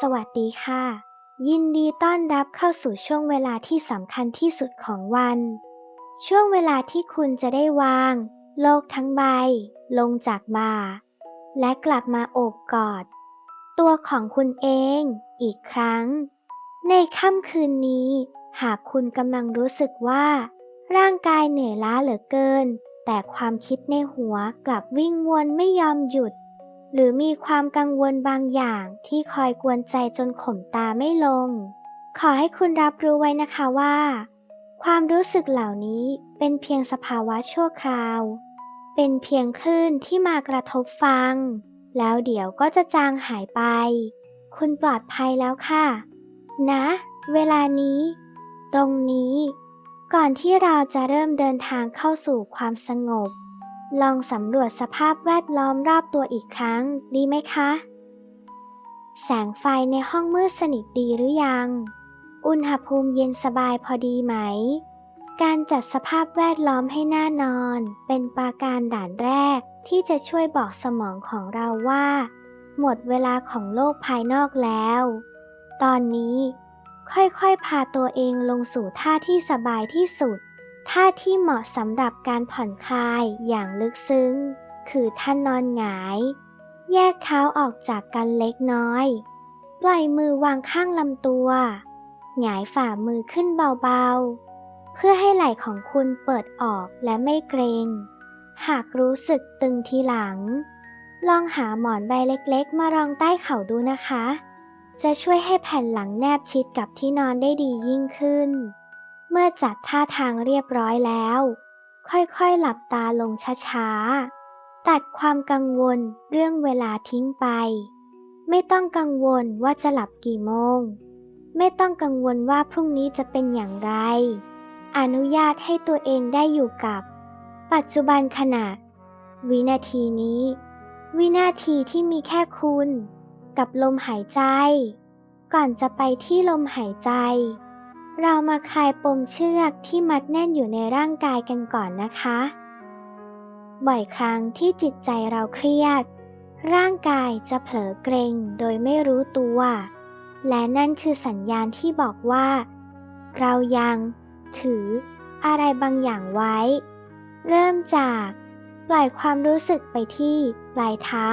สวัสดีค่ะ ยินดีต้อนรับเข้าสู่ช่วงเวลาที่สำคัญที่สุดของวัน ช่วงเวลาที่คุณจะได้วาง โลกทั้งใบ ลงจากบ่า และกลับมาโอบกอด ตัวของคุณเองอีกครั้ง ในค่ำคืนนี้ หากคุณกำลังรู้สึกว่า ร่างกายเหนื่อยล้าเหลือเกิน แต่ความคิดในหัวกลับวิ่งวนไม่ยอมหยุด หรือมีความกังวลบางอย่างที่คอยกวนใจจนข่มตาไม่ลง ขอให้คุณรับรู้ไว้นะคะว่า ความรู้สึกเหล่านี้เป็นเพียงสภาวะชั่วคราว เป็นเพียงคลื่นที่มากระทบฟัง แล้วเดี๋ยวก็จะจางหายไป คุณปลอดภัยแล้วค่ะ นะ เวลานี้ ตรงนี้ ก่อนที่เราจะเริ่มเดินทางเข้าสู่ความสงบ ลองสำรวจสภาพแวดล้อมรอบตัวอีกครั้ง ดีไหมคะ แสงไฟในห้องมืดสนิทดีหรือยัง อุณหภูมิเย็นสบายพอดีไหม การจัดสภาพแวดล้อมให้น่านอน เป็นปราการด่านแรกที่จะช่วยบอกสมองของเราว่า หมดเวลาของโลกภายนอกแล้ว ตอนนี้ ค่อยๆ พาตัวเองลงสู่ท่าที่สบายที่สุด ท่าที่เหมาะสำหรับการผ่อนคลายอย่างลึกซึ้ง คือท่านนอนหงาย แยกเท้าออกจากกันเล็กน้อย ปล่อยมือวางข้างลำตัว หงายฝ่ามือขึ้นเบาๆ เพื่อให้ไหล่ของคุณเปิดออกและไม่เกรง หากรู้สึกตึงทีหลัง ลองหาหมอนใบเล็กๆ มารองใต้เข่าดูนะคะ จะช่วยให้แผ่นหลังแนบชิดกับที่นอนได้ดียิ่งขึ้น เมื่อจัดท่าทางเรียบร้อยแล้ว ค่อยๆหลับตาลงช้าๆ ตัดความกังวลเรื่องเวลาทิ้งไป ไม่ต้องกังวลว่าจะหลับกี่โมง ไม่ต้องกังวลว่าพรุ่งนี้จะเป็นอย่างไร อนุญาตให้ตัวเองได้อยู่กับ ปัจจุบันขณะ วินาทีนี้ วินาทีที่มีแค่คุณ กับลมหายใจ ก่อนจะไปที่ลมหายใจ เรามาคลายปมเชือกที่มัดแน่นอยู่ในร่างกายกันก่อนนะคะ บ่อยครั้งที่จิตใจเราเครียด ร่างกายจะเผลอเกรงโดยไม่รู้ตัว และนั่นคือสัญญาณที่บอกว่า เรายังถืออะไรบางอย่างไว้ เริ่มจาก ปล่อยความรู้สึกไปที่ปลายเท้า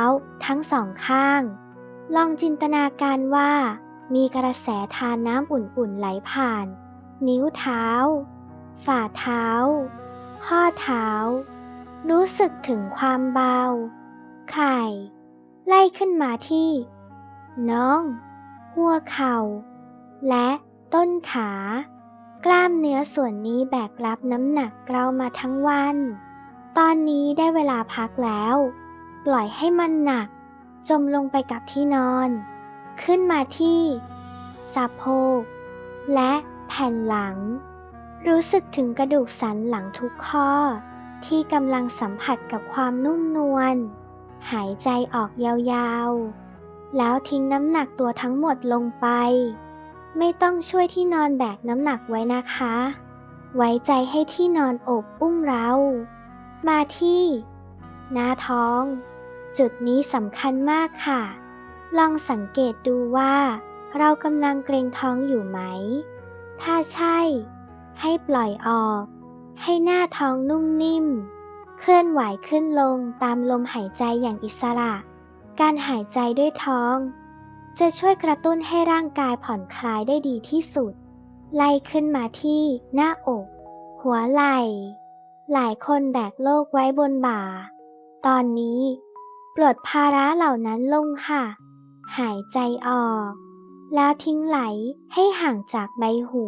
ทั้งสองข้าง ลองจินตนาการว่า มีกระแสทานน้ำอุ่นๆไหลผ่าน นิ้วเท้า ฝ่าเท้า ข้อเท้า รู้สึกถึงความเบา ไข่ ไล่ขึ้นมาที่ น้อง หัวเข่า และต้นขา กล้ามเนื้อส่วนนี้แบกรับน้ำหนักเรามาทั้งวัน ตอนนี้ได้เวลาพักแล้ว ปล่อยให้มันหนัก จมลงไปกับที่นอน ขึ้นมาที่สะโพกและแผ่นหลัง รู้สึกถึงกระดูกสันหลังทุกข้อ ที่กำลังสัมผัสกับความนุ่มนวล หายใจออกยาวๆ แล้วทิ้งน้ำหนักตัวทั้งหมดลงไป ไม่ต้องช่วยที่นอนแบกน้ำหนักไว้นะคะ ไว้ใจให้ที่นอนอบอุ้มเรา มาที่ หน้าท้อง จุดนี้สำคัญมากค่ะ ลองสังเกตดูว่า เรากำลังเกรงท้องอยู่ไหม ถ้าใช่ ให้ปล่อยออก ให้หน้าท้องนุ่มนิ่ม เคลื่อนไหวขึ้นลงตามลมหายใจอย่างอิสระ การหายใจด้วยท้อง จะช่วยกระตุ้นให้ร่างกายผ่อนคลายได้ดีที่สุด ไล่ขึ้นมาที่หน้าอก หัวไหล่ หลายคนแบกโลกไว้บนบ่า ตอนนี้ ปลดภาระเหล่านั้นลงค่ะ หายใจออก แล้วทิ้งไหลให้ห่างจากใบหู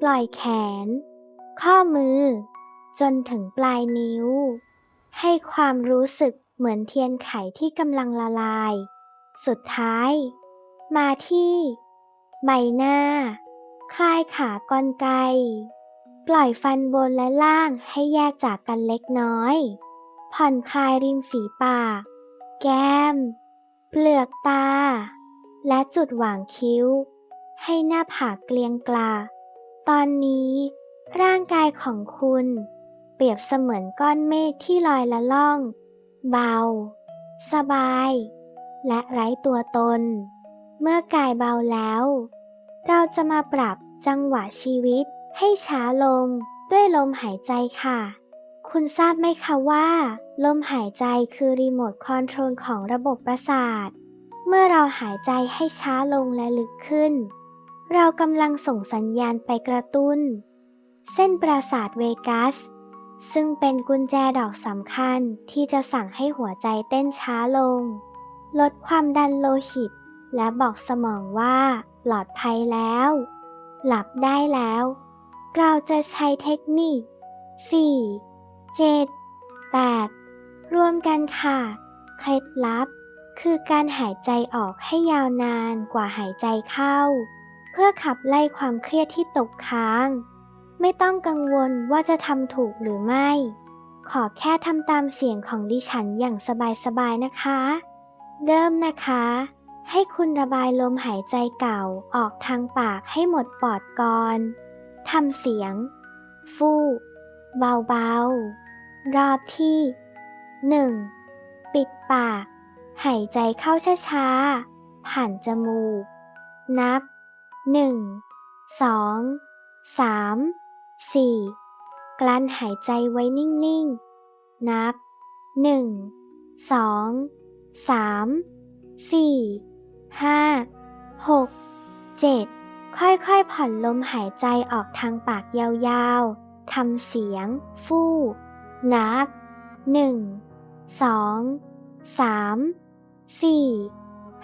ปล่อยแขน ข้อมือ จนถึงปลายนิ้ว ให้ความรู้สึกเหมือนเทียนไขที่กำลังละลาย สุดท้าย มาที่ใบหน้า คลายขากรรไกรปล่อยฟันบนและล่างให้แยกจากกันเล็กน้อย ผ่อนคลายริมฝีปาก แก้ม เปลือกตา และจุดหว่างคิ้ว ให้หน้าผากเกลียงกลา ตอนนี้ร่างกายของคุณ เปรียบเสมือนก้อนเมฆที่ลอยละล่อง เบา สบาย และไร้ตัวตน เมื่อกายเบาแล้ว เราจะมาปรับจังหวะชีวิตให้ช้าลงด้วยลมหายใจค่ะ คุณทราบไหมคะว่า ลมหายใจคือรีโมทคอนโทรลของระบบประสาท เมื่อเราหายใจให้ช้าลงและลึกขึ้น เรากำลังส่งสัญญาณไปกระตุ้น เส้นประสาทเวกัส ซึ่งเป็นกุญแจดอกสำคัญที่จะสั่งให้หัวใจเต้นช้าลง ลดความดันโลหิต และบอกสมองว่าปลอดภัยแล้ว หลับได้แล้ว เราจะใช้เทคนิค 4 7 8 รวมกันค่ะ เคล็ดลับ คือการหายใจออกให้ยาวนานกว่าหายใจเข้า เพื่อขับไล่ความเครียดที่ตกค้าง ไม่ต้องกังวลว่าจะทำถูกหรือไม่ ขอแค่ทำตามเสียงของดิฉันอย่างสบายๆนะคะ เริ่มนะคะให้คุณระบายลมหายใจเก่าออกทางปากให้หมดปอดก่อน ทำเสียง ฟู่ เบาๆ รอบที่ 1. ปิดปาก หายใจเข้าช้าๆ ผ่านจมูก นับ1 2 3 4กลั้นหายใจไว้นิ่งๆ นับ1 2 3 4 5 6 7ค่อยๆ ผ่อนลมหายใจออกทางปากยาวๆ ทำเสียง ฟู่นับหนึ่งสองสามสี่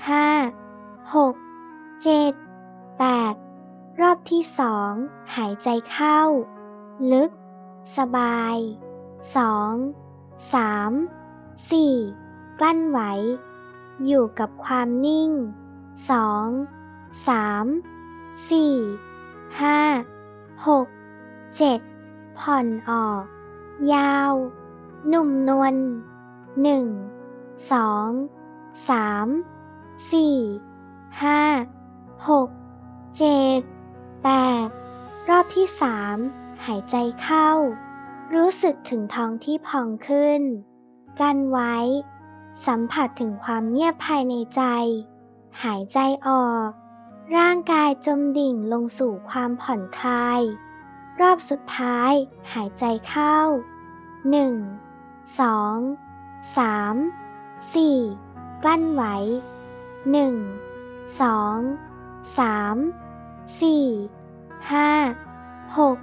ห้าหกเจ็ดแปดรอบที่สองหายใจเข้า ลึก สบายสองสามสี่กลั้นไหวอยู่กับความนิ่งสองสามสี่ห้าหกเจ็ด ผ่อนออก ยาว นุ่มนวลหนึ่งสองสามสี่ห้าหกเจ็ดแปดรอบที่สามหายใจเข้า รู้สึกถึงท้องที่พองขึ้น กันไว้ สัมผัสถึงความเงียบภายในใจ หายใจออก ร่างกายจมดิ่งลงสู่ความผ่อนคลาย รอบสุดท้ายหายใจเข้า 1 2 3 4 กลั้นไว้ 1 2 3 4 5 6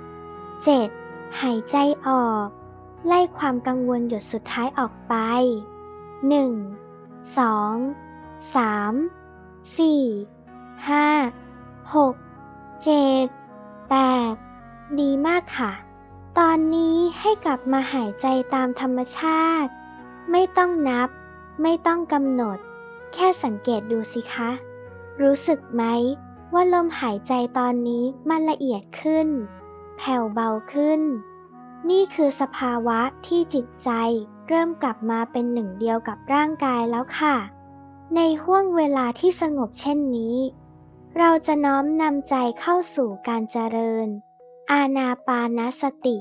7 หายใจออก ไล่ความกังวลหยดสุดท้ายออกไป 1 2 3 4 5 6 7 8 ดีมากค่ะ ตอนนี้ให้กลับมาหายใจตามธรรมชาติ ไม่ต้องนับ ไม่ต้องกำหนด แค่สังเกตดูสิคะ รู้สึกไหมว่าลมหายใจตอนนี้มันละเอียดขึ้น แผ่วเบาขึ้น นี่คือสภาวะที่จิตใจเริ่มกลับมาเป็นหนึ่งเดียวกับร่างกายแล้วค่ะ ในห้วงเวลาที่สงบเช่นนี้ เราจะน้อมนำใจเข้าสู่การเจริญ อาณาปานสติ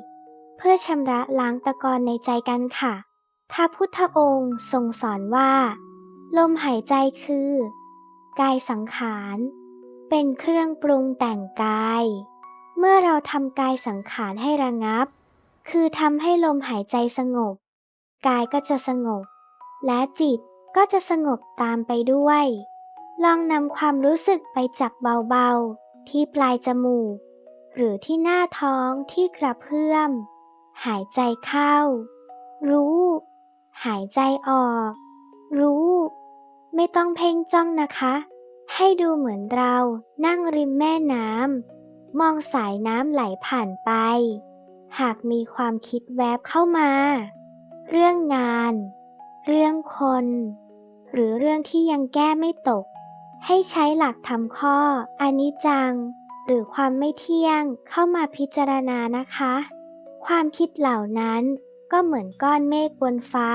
เพื่อชำระล้างตะกอนในใจกันค่ะพระพุทธองค์ทรงสอนว่า ลมหายใจคือ กายสังขาร เป็นเครื่องปรุงแต่งกาย เมื่อเราทำกายสังขารให้ระงับ คือทำให้ลมหายใจสงบ กายก็จะสงบ และจิตก็จะสงบตามไปด้วย ลองนำความรู้สึกไปจับเบาๆ ที่ปลายจมูก หรือที่หน้าท้องที่กระเพื่อม หายใจเข้า รู้ หายใจออก รู้ ไม่ต้องเพ่งจ้องนะคะ ให้ดูเหมือนเรานั่งริมแม่น้ำมองสายน้ำไหลผ่านไป หากมีความคิดแวบเข้ามา เรื่องงาน เรื่องคน หรือเรื่องที่ยังแก้ไม่ตก ให้ใช้หลักทำข้ออนิจจัง หรือความไม่เที่ยงเข้ามาพิจารณานะคะ ความคิดเหล่านั้นก็เหมือนก้อนเมฆบนฟ้า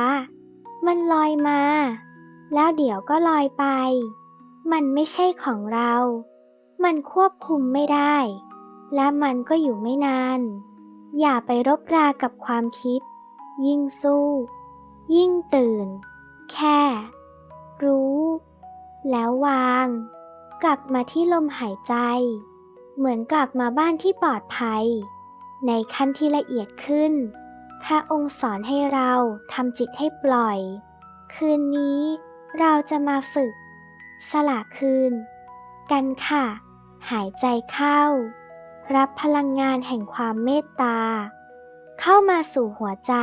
มันลอยมา แล้วเดี๋ยวก็ลอยไป มันไม่ใช่ของเรา มันควบคุมไม่ได้ และมันก็อยู่ไม่นาน อย่าไปรบรากับความคิด ยิ่งสู้ ยิ่งตื่น แค่ รู้ แล้ววาง กลับมาที่ลมหายใจ เหมือนกลับมาบ้านที่ปลอดภัย ในขั้นที่ละเอียดขึ้น พระองค์สอนให้เราทำจิตให้ปล่อย คืนนี้เราจะมาฝึก สละคืน กันค่ะ หายใจเข้า รับพลังงานแห่งความเมตตา เข้ามาสู่หัวใจ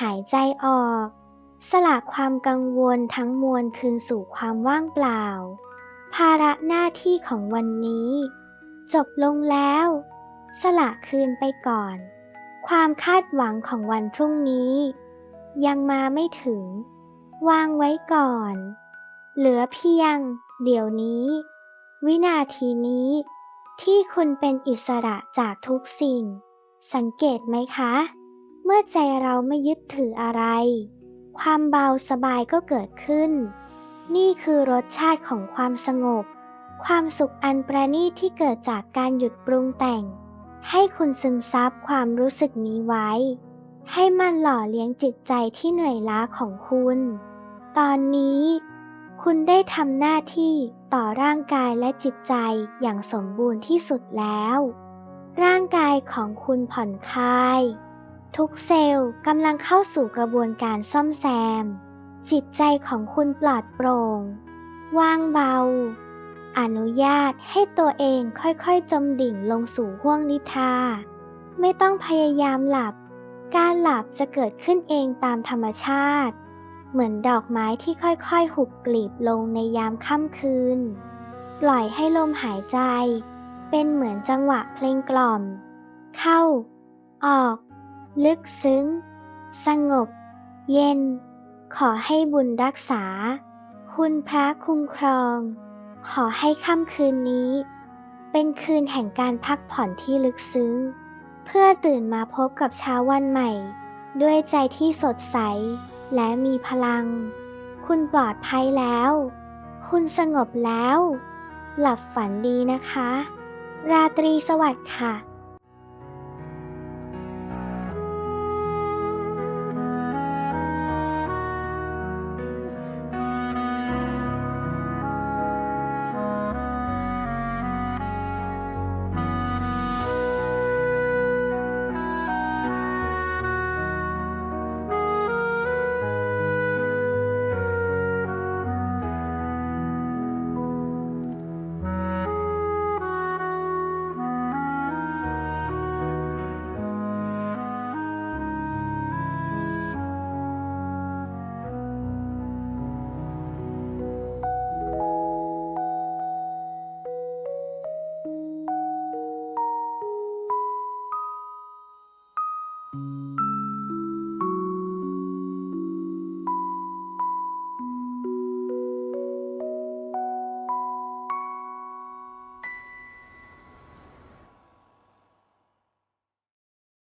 หายใจออก สละความกังวลทั้งมวลคืนสู่ความว่างเปล่า ภาระหน้าที่ของวันนี้ จบลงแล้ว สละคืนไปก่อน ความคาดหวังของวันพรุ่งนี้ ยังมาไม่ถึง วางไว้ก่อน เหลือเพียง เดี๋ยวนี้ วินาทีนี้ ที่คุณเป็นอิสระจากทุกสิ่ง สังเกตไหมคะ เมื่อใจเราไม่ยึดถืออะไร ความเบาสบายก็เกิดขึ้น นี่คือรสชาติของความสงบ ความสุขอันประณีตที่เกิดจากการหยุดปรุงแต่ง ให้คุณซึมซับความรู้สึกนี้ไว้ ให้มันหล่อเลี้ยงจิตใจที่เหนื่อยล้าของคุณ ตอนนี้ คุณได้ทำหน้าที่ต่อร่างกายและจิตใจอย่างสมบูรณ์ที่สุดแล้ว ร่างกายของคุณผ่อนคลาย ทุกเซลล์กำลังเข้าสู่กระบวนการซ่อมแซม จิตใจของคุณปลอดโปร่ง ว่างเบา อนุญาตให้ตัวเองค่อยๆ จมดิ่งลงสู่ห้วงนิทรา ไม่ต้องพยายามหลับ การหลับจะเกิดขึ้นเองตามธรรมชาติ เหมือนดอกไม้ที่ค่อยๆ หุบกลีบลงในยามค่ำคืน ปล่อยให้ลมหายใจ เป็นเหมือนจังหวะเพลงกล่อม เข้า ออก ลึกซึ้ง สงบ เย็น ขอให้บุญรักษา คุณพระคุ้มครอง ขอให้ค่ำคืนนี้ เป็นคืนแห่งการพักผ่อนที่ลึกซึ้ง เพื่อตื่นมาพบกับเช้าวันใหม่ ด้วยใจที่สดใส และมีพลัง คุณปลอดภัยแล้ว คุณสงบแล้ว หลับฝันดีนะคะ ราตรีสวัสดิ์ค่ะ